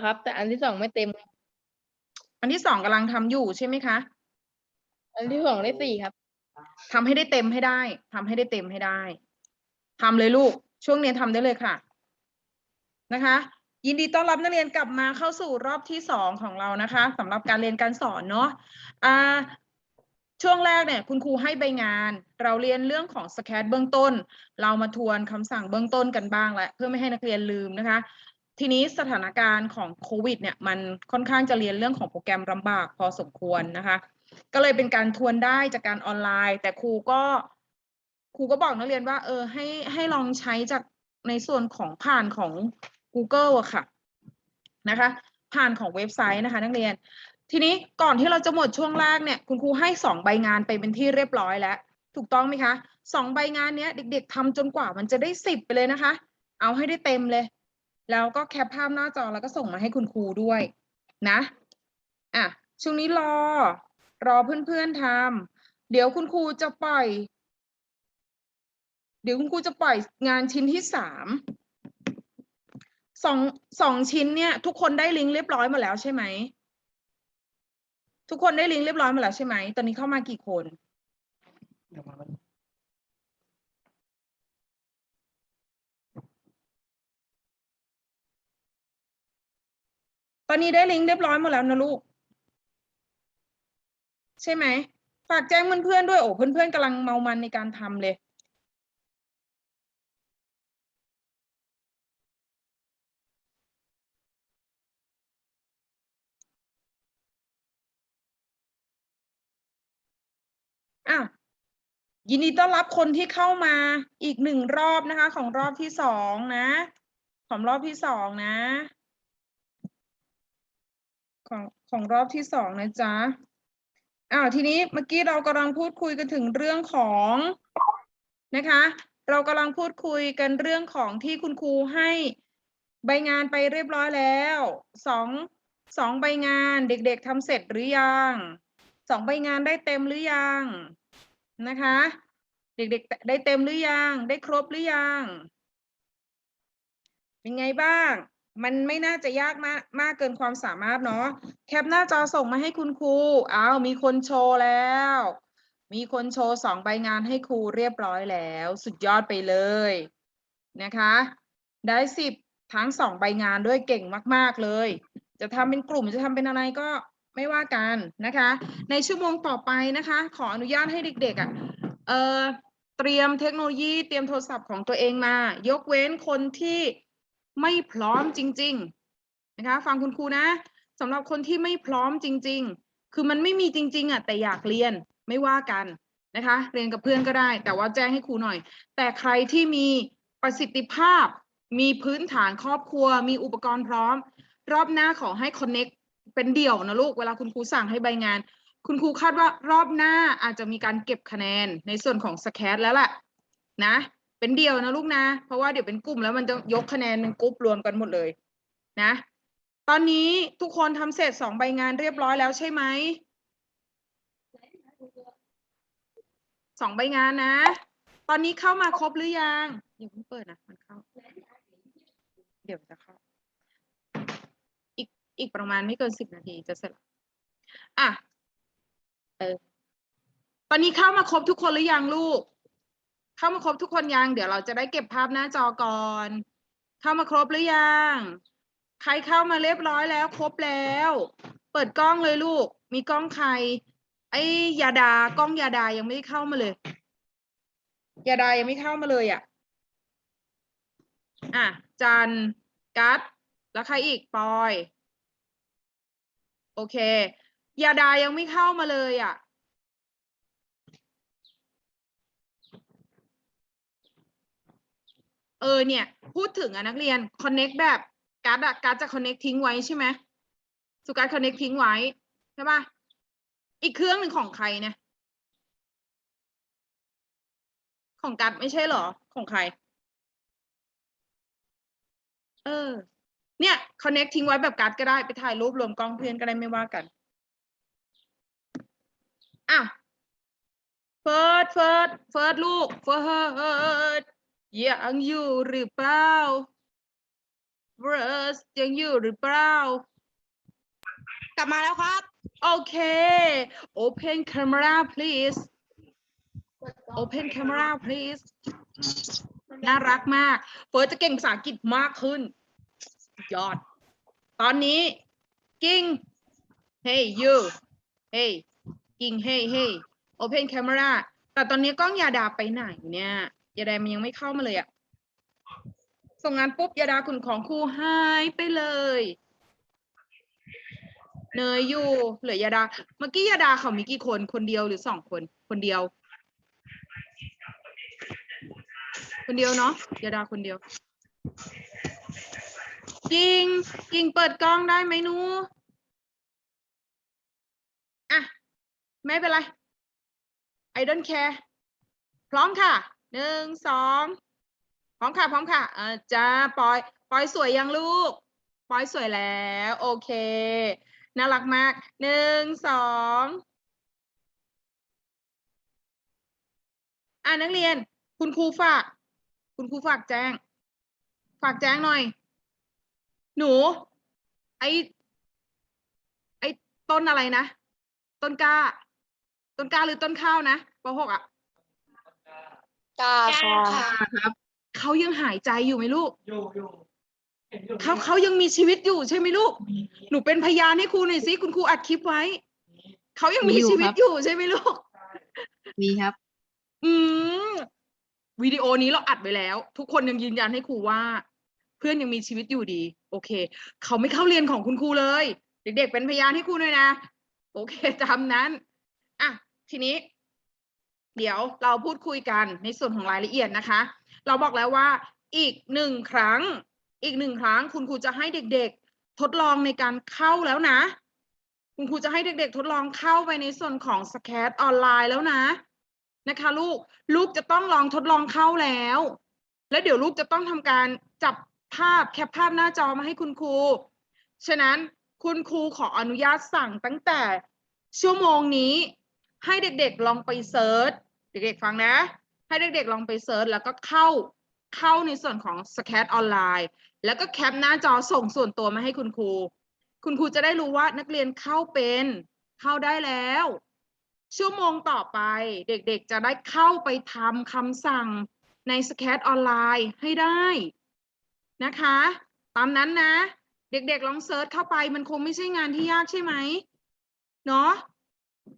ครับ แต่อันที่สองไม่เต็ม อันที่สองกำลังทำอยู่ใช่ไหมคะอันที่สองได้สี่ครับ ทำให้ได้เต็มให้ได้ทำให้ได้เต็มให้ได้ทำเลยลูก ช่วงนี้ทำได้เลยค่ะ นะคะ ยินดีต้อนรับนักเรียนกลับมาเข้าสู่รอบที่สองของเรานะคะสำหรับการเรียนการสอนเนาะอ่าช่วงแรกเนี่ย คุณครูให้ใบงาน เราเรียนเรื่องของสแคตเบื้องต้น เรามาทวนคำสั่งเบื้องต้นกันบ้างแล้วเพื่อไม่ให้นักเรียนลืมนะคะ ทีนี้สถานการณ์ของโควิดเนี่ยมันค่อนข้างจะเรียนเรื่องของโปรแกรมลำบากพอสมควรนะคะ ก็เลยเป็นการทวนได้จากการออนไลน์ แต่ครูก็ครูก็บอกนักเรียนว่า เออให้ให้ลองใช้จากในส่วนของผ่านของ Google อะค่ะนะคะ ผ่านของเว็บไซต์นะคะ นักเรียน ทีนี้ก่อนที่เราจะหมดช่วงแรกเนี่ย คุณครูให้สองใบงานไปเป็นที่เรียบร้อยแล้ว ถูกต้องไหมคะสองใบงานเนี้ยเด็ก ๆทำจนกว่ามันจะได้สิบไปเลยนะคะ เอาให้ได้เต็มเลย แล้วก็แคปภาพหน้าจอแล้วก็ส่งมาให้คุณครูด้วยนะอะช่วงนี้รอ รอเพื่อนๆทำเดี๋ยวคุณครูจะปล่อย เดี๋ยวคุณครูจะปล่อยงานชิ้นที่สามสองสองชิ้นเนี่ย ทุกคนได้ลิงก์เรียบร้อยหมดแล้วใช่ไหมทุกคนได้ลิงก์เรียบร้อยหมดแล้วใช่ไหมตอนนี้เข้ามากี่คน อนนี้ได้ลิงก์เรียบร้อยหมดแล้วนะลูก ใช่ไหม ฝากแจ้งเพื่อนๆด้วย โอ้ เพื่อนๆกำลังเมามันในการทำเลยอะยินดีต้อนรับคนที่เข้ามาอีกหนึ่งรอบนะคะ ของรอบที่สองนะ ของรอบที่สองนะ ของของรอบที่สองนะจ๊ะอ้าวทีนี้เมื่อกี้เรากำลังพูดคุยกันถึงเรื่องของนะคะ เรากำลังพูดคุยกันเรื่องของที่คุณครูให้ใบงานไปเรียบร้อยแล้วสองสองใบงานเด็กๆทำเสร็จหรือยังสองใบงานได้เต็มหรือยังนะคะ เด็กๆได้เต็มหรือยัง ได้ครบหรือยัง เป็นไงบ้าง มันไม่น่าจะยากมากมากเกินความสามารถเนาะแคปหน้าจอส่งมาให้คุณครูอ้าวมีคนโชว์แล้ว มีคนโชว์สองใบงานให้ครูเรียบร้อยแล้ว สุดยอดไปเลยนะคะ ได้สิบทั้งสองใบงานด้วยเก่งมาก ๆเลย จะทำเป็นกลุ่มจะทำเป็นอะไรก็ไม่ว่ากันนะคะ ในชั่วโมงต่อไปนะคะ ขออนุญาตให้เด็กๆอะเออเตรียมเทคโนโลยีเตรียมโทรศัพท์ของตัวเองมา ยกเว้นคนที่ ไม่พร้อมจริง ๆ นะคะ ฟังคุณครูนะสำหรับคนที่ไม่พร้อมจริง ๆ คือมันไม่มีจริง ๆอะแต่อยากเรียนไม่ว่ากันนะคะ เรียนกับเพื่อนก็ได้ แต่ว่าแจ้งให้ครูหน่อย แต่ใครที่มีประสิทธิภาพ มีพื้นฐานครอบครัว มีอุปกรณ์พร้อม รอบหน้าขอให้ connect เป็นเดี่ยวนะลูก เวลาคุณครูสั่งให้ใบงาน คุณครูคาดว่ารอบหน้าอาจจะมีการเก็บคะแนนในส่วนของสแคทแล้วแหละนะ เป็นเดี่ยวนะลูกนะ เพราะว่าเดี๋ยวเป็นกลุ่มแล้วมันจะยกคะแนนเป็นกลุ่มรวมกันหมดเลยนะ ตอนนี้ทุกคนทำเสร็จสองใบงานเรียบร้อยแล้วใช่ไหมสองใบงานนะ ตอนนี้เข้ามาครบหรือยังอย่าเพิ่งเปิดนะมันเข้า เดี๋ยวจะเข้า อีกอีกประมาณไม่เกินสิบนาทีจะเสร็จอะเออตอนนี้เข้ามาครบทุกคนหรือยังลูก เข้ามาครบทุกคนยัง เดี๋ยวเราจะได้เก็บภาพหน้าจอก่อน เข้ามาครบหรือยัง ใครเข้ามาเรียบร้อยแล้วครบแล้ว เปิดกล้องเลยลูก มีกล้องใคร ไอ้ยาดากล้องยาดายังไม่ได้เข้ามาเลย ยาดายังไม่เข้ามาเลยอะ อะ จันกัดแล้วใครอีกปอย โอเคยาดายังไม่เข้ามาเลยอะ เออเนี่ย พูดถึงอะนักเรียน connect แบบการ์ดอะการ์ดจะ connect ทิ้งไว้ใช่ไหมสุการ connect ทิ้งไว้ใช่ปะอีกเครื่องหนึ่งของใครเนี่ยของกัดไม่ใช่หรอของใคร เออ เนี่ย connect ทิ้งไว้แบบการ์ดก็ได้ไปถ่ายรูปรวมกล้องเพื่อนก็ได้ไม่ว่ากันอะเฟิร์สเฟิร์สเฟิร์สลูกเฟิร์ส ยังอยู่หรือเปล่า Rose ยังอยู่หรือเปล่า กลับมาแล้วครับ โอเค Open camera please Open camera please น่ารักมาก เฟิร์สจะเก่งภาษาอังกฤษมากขึ้น ยอด ตอนนี้ กิ้ง Hey you Hey กิ้ง Hey Hey Open camera แต่ตอนนี้กล้องยาดาไปไหนเนี่ย ยาดามันยังไม่เข้ามาเลยอะส่งงานปุ๊บยาดาคุณของครูหายไปเลยเนยอยู่เหลือยาดา เมื่อกี้ยาดาเขามีกี่คนคนเดียวหรือสองคน คนเดียว คนเดียวเนาะยาดาคนเดียวกิงกิงเปิดกล้องได้ไหมนูอะ ไม่เป็นไร I don't care พร้อมค่ะ หนึ่งสองพร้อมค่ะพร้อมค่ะอ่าจ้าปอยปอยสวยยังลูก ปอยสวยแล้ว โอเค น่ารักมากหนึ่งสองอ่านักเรียน คุณครูฝาก คุณครูฝากแจ้ง ฝากแจ้งหน่อย หนู ไอไอต้นอะไรนะ ต้นกล้า ต้นกล้าหรือต้นข้าวนะปหกอะ กาค่ะเขายังหายใจอยู่ไหมลูกอยู่อยู่ห็นอยู่เขาเขายังมีชีวิตอยู่ใช่ไหมลูก หนูเป็นพยานให้ครูหน่อยสิคุณครูอัดคลิปไว้เขายังมีมีอยู่ชีวิตครับ อยู่ใช่ไหมลูก มีครับ อืมวิดีโอนี้เราอัดไว้แล้ว ทุกคนยังยืนยันให้ครูว่า เพื่อนยังมีชีวิตอยู่ดี โอเค เขาไม่เข้าเรียนของคุณครูเลย เด็กๆเป็นพยานให้ครูด้วยนะ โอเค ตามนั้น อะ ทีนี้ เดี๋ยวเราพูดคุยกันในส่วนของรายละเอียดนะคะ เราบอกแล้วว่าอีกหนึ่งครั้ง อีกหนึ่งครั้ง คุณครูจะให้เด็กๆ ทดลองในการเข้าแล้วนะ คุณครูจะให้เด็กๆ ทดลองเข้าไปในส่วนของสแคตออนไลน์แล้วนะ นะคะ ลูกลูกจะต้องลองทดลองเข้าแล้ว แล้วเดี๋ยวลูกจะต้องทำการจับภาพแคปภาพหน้าจอมาให้คุณครู ฉะนั้นคุณครูขออนุญาตสั่งตั้งแต่ชั่วโมงนี้ ให้เด็กๆลองไปเซิร์ชเด็กๆฟังนะ ให้เด็กๆลองไปเซิร์ชแล้วก็เข้าเข้าในส่วนของสแคตออนไลน์แล้วก็แคปหน้าจอส่งส่วนตัวมาให้คุณครู คุณครูจะได้รู้ว่านักเรียนเข้าเป็นเข้าได้แล้ว ชั่วโมงต่อไปเด็กๆจะได้เข้าไปทำคำสั่งในสแคตออนไลน์ให้ได้นะคะ ตามนั้นนะ เด็กๆลองเซิร์ชเข้าไปมันคงไม่ใช่งานที่ยากใช่ไหมเนาะ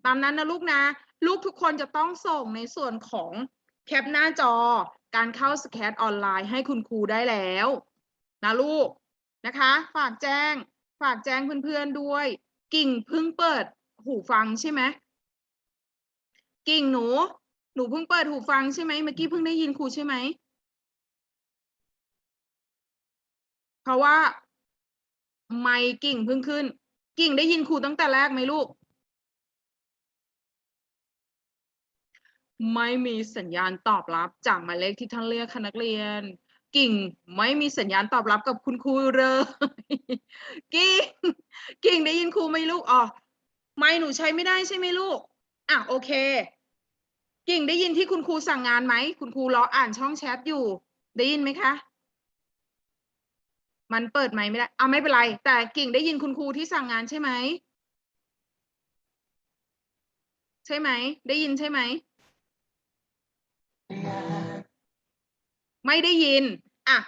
ตามนั้นนะลูกนะ ลูกทุกคนจะต้องส่งในส่วนของแคปหน้าจอการเข้าสแคตออนไลน์ให้คุณครูได้แล้วนะลูกนะคะ ฝากแจ้ง ฝากแจ้งเพื่อนๆด้วย กิ่งเพิ่งเปิดหูฟังใช่ไหมกิ่งหนู หนูเพิ่งเปิดหูฟังใช่ไหมเมื่อกี้เพิ่งได้ยินครูใช่ไหมเพราะว่า ไมค์กิ่งเพิ่งขึ้น กิ่งได้ยินครูตั้งแต่แรกไหมลูก ไม่มีสัญญาณตอบรับจากหมายเลขที่ท่านเรียกค่ะนักเรียน กิ่งไม่มีสัญญาณตอบรับกับคุณครูเลย กิ่ง กิ่งได้ยินครูไหมลูกอ๋อไม่หนูใช้ไม่ได้ใช่ไหมลูกอะโอเค กิ่งได้ยินที่คุณครูสั่งงานไหมคุณครูรออ่านช่องแชทอยู่ ได้ยินไหมคะ มันเปิดไหมไม่ได้เอะไม่เป็นไร แต่กิ่งได้ยินคุณครูที่สั่งงานใช่ไหมใช่ไหม ได้ยินใช่ไหม ไม่ได้ยิน อะ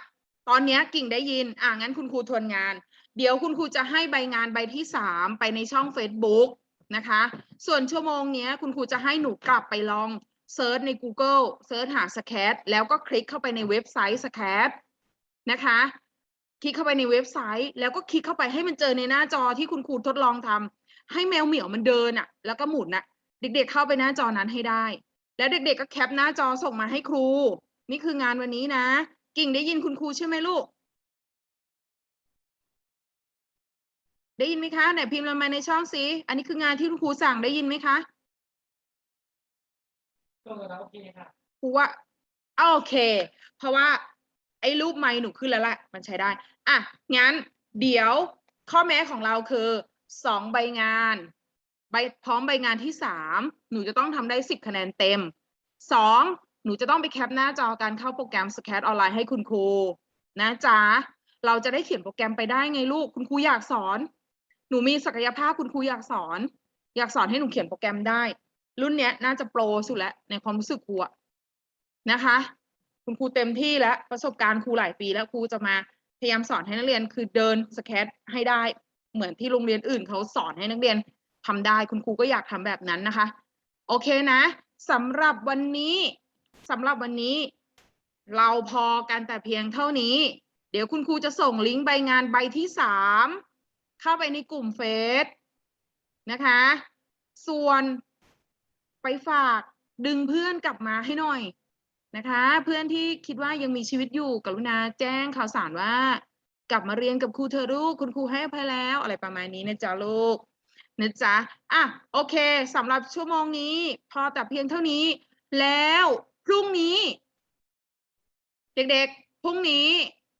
ตอนนี้กิ่งได้ยิน อะ งั้นคุณครูทวนงาน เดี๋ยวคุณครูจะให้ใบงานใบที่สามไปในช่อง Facebook นะคะ ส่วนชั่วโมงนี้คุณครูจะให้หนูกลับไปลองเซิร์ชใน Google เซิร์ชหาสแคตแล้วก็คลิกเข้าไปในเว็บไซต์สแคตนะคะ คลิกเข้าไปในเว็บไซต์ แล้วก็คลิกเข้าไปให้มันเจอในหน้าจอที่คุณครูทดลองทำให้แมวเหมียวมันเดินอะ แล้วก็หมุนอะ เด็กๆเข้าไปหน้าจอนั้นให้ได้ แล้วเด็กๆก็แคปหน้าจอส่งมาให้ครู นี่คืองานวันนี้นะ กิ่งได้ยินคุณครูใช่ไหมลูก ได้ยินไหมคะไหนพิมพ์ลงมาในช่องสิอันนี้คืองานที่คุณครูสั่งได้ยินไหมคะก็แล้วโอเคค่ะครูว่าอ้าวโอเค เพราะว่าไอ้รูปไม้หนูขึ้นแล้วแหละมันใช้ได้อะงั้นเดี๋ยวข้อแม้ของเราคือสองใบงาน ใบพร้อมใบงานที่สามหนูจะต้องทำได้สิบคะแนนเต็มสองหนูจะต้องไปแคปหน้าจอการเข้าโปรแกรมสแคตออนไลน์ให้คุณครูนะจ๊ะเราจะได้เขียนโปรแกรมไปได้ไงลูก คุณครูอยากสอน หนูมีศักยภาพคุณครูอยากสอน อยากสอนให้หนูเขียนโปรแกรมได้ รุ่นเนี้ยน่าจะโปรสุดแล้วในความรู้สึกครูนะคะ คุณครูเต็มที่แล้วประสบการณ์ครูหลายปีแล้วครูจะมาพยายามสอนให้นักเรียนคือเดินสแคตให้ได้ เหมือนที่โรงเรียนอื่นเขาสอนให้นักเรียน ทำได้คุณครูก็อยากทำแบบนั้นนะคะ โอเคนะสำหรับวันนี้สำหรับวันนี้ เราพอกันแต่เพียงเท่านี้ เดี๋ยวคุณครูจะส่งลิงก์ใบงานใบที่สามเข้าไปในกลุ่มเฟซนะคะ ส่วนไปฝากดึงเพื่อนกลับมาให้หน่อยนะคะ เพื่อนที่คิดว่ายังมีชีวิตอยู่กรุณาแจ้งข่าวสารว่า กลับมาเรียนกับครูเธอลูกคุณครูให้อภัยแล้ว อะไรประมาณนี้นะจ๊ะลูก นะจ๊ะอะโอเคสำหรับชั่วโมงนี้ พอแต่เพียงเท่านี้ แล้วพรุ่งนี้ เด็กๆพรุ่งนี้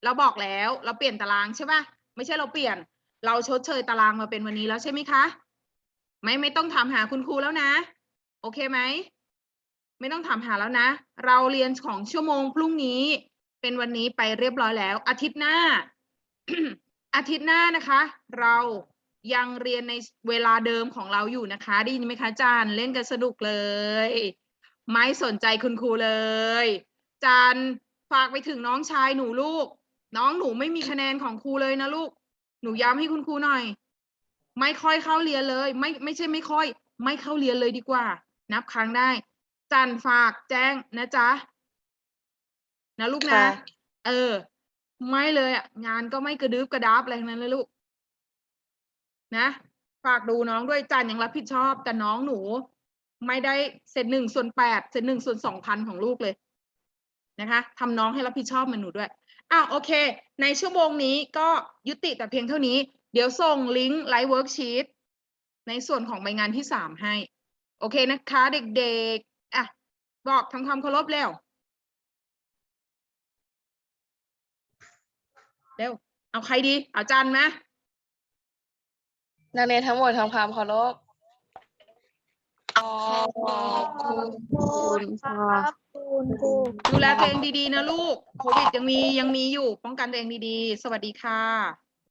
เราบอกแล้วเราเปลี่ยนตารางใช่ปะไม่ใช่เราเปลี่ยน เราชดเชยตารางมาเป็นวันนี้แล้วใช่ไหมคะไม่ไม่ต้องถามหาคุณครูแล้วนะ โอเคไหมไม่ต้องถามหาแล้วนะ เราเรียนของชั่วโมงพรุ่งนี้ เป็นวันนี้ไปเรียบร้อยแล้ว อาทิตย์หน้า อาทิตย์หน้านะคะ เรา ยังเรียนในเวลาเดิมของเราอยู่นะคะได้ยินไหมคะจานเล่นกันสนุกเลย ไม่สนใจคุณครูเลยจานฝากไปถึงน้องชายหนูลูก น้องหนูไม่มีคะแนนของครูเลยนะลูก หนูย้ำให้คุณครูหน่อย ไม่ค่อยเข้าเรียนเลย ไม่ไม่ใช่ไม่ค่อย ไม่เข้าเรียนเลยดีกว่า นับครั้งได้จันฝากแจ้งนะจ๊ะนะลูกนะค่ะเออ ไม่เลยอะงานก็ไม่กระดึบกระดับอะไรทั้งนั้นเลยลูก นะฝากดูน้องด้วยจันยังรับผิดชอบ แต่น้องหนู ไม่ได้เศษหนึ่งส่วนแปดเศษหนึ่งส่วนสองพันของลูกเลยนะคะทำน้องให้รับผิดชอบเมือนหนูด้วยอ้าวโอเค ในชั่วโมงนี้ก็ยุติแต่เพียงเท่านี้ เดี๋ยวส่งลิงก์ไลฟ์เวิร์กชีตในส่วนของใบงานที่สามให้ โอเคนะคะเด็กๆอะบอกทำความเคารพเร็วเร็วเอาใครดี เอาจันไหม นักเรียนทั้งหมดทำความเคารพขอบคุณครับดูแลตัวเองดีๆนะลูก โควิดยังมียังมีอยู่ ป้องกันตัวเองดีๆ สวัสดีค่ะ